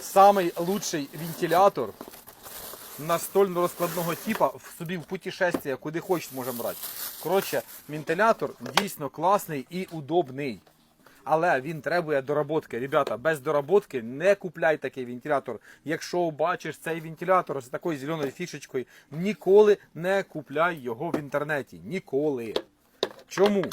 Самий лучший вентилятор настольно-розкладного типа в собі в путешествие, куди хочеш можемо брати. Коротше, вентилятор дійсно класний і удобний. Але він требує доработки. Ребята, без доработки не купляй такий вентилятор. Якщо бачиш цей вентилятор з такою зеленою фішечкою, ніколи не купляй його в інтернеті. Ніколи. Чому?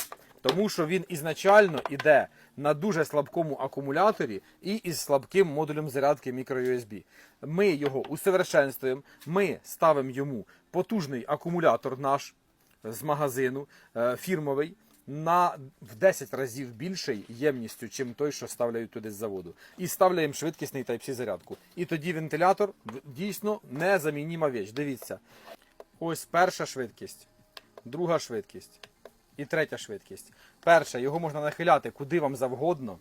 Тому що він ізначально іде на дуже слабкому акумуляторі і із слабким модулем зарядки microUSB. Ми його усовершенствуємо, ми ставимо йому потужний акумулятор наш з магазину е, фірмовий. На в 10 разів більший ємністю, чим той, що ставляють туди з заводу. І ставляємо швидкісний Type-C зарядку. І тоді вентилятор дійсно незамініма віч. Дивіться. Ось перша швидкість, друга швидкість і третя швидкість. Перша, його можна нахиляти куди вам завгодно.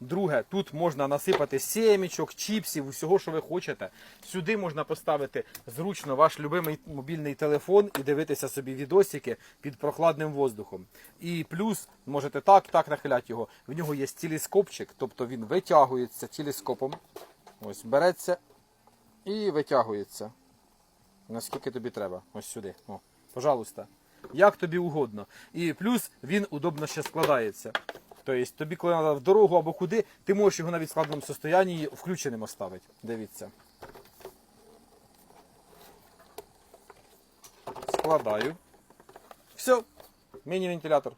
Друге, тут можна насипати сімічок, чіпсів, усього, що ви хочете. Сюди можна поставити зручно ваш любимий мобільний телефон і дивитися собі відосики під прохладним воздухом. І плюс можете так, так нахиляти його. В нього є телескопчик, тобто він витягується телескопом. Ось береться і витягується. Наскільки тобі треба. Ось сюди. О, пожалуйста. Як тобі угодно. І плюс він удобно ще складається. Тобто тобі, коли треба в дорогу або куди, ти можеш його навіть в складному состоянні включеним оставити. Дивіться. Складаю. Все. Міні-вентилятор.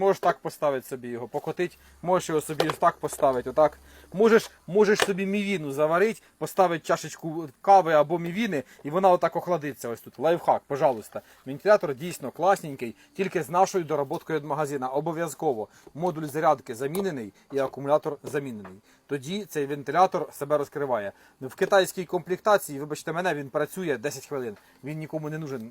Можеш так поставити собі його, покотить, можеш його собі так поставити, отак. Можеш, можеш собі мівіну заварити, поставити чашечку кави або мівіни, і вона отак охладиться ось тут. Лайфхак, пожалуйста. Вентилятор дійсно класненький, тільки з нашою доработкою від магазина. Обов'язково модуль зарядки замінений і акумулятор замінений. Тоді цей вентилятор себе розкриває. В китайській комплектації, вибачте мене, він працює 10 хвилин. Він нікому не нужен.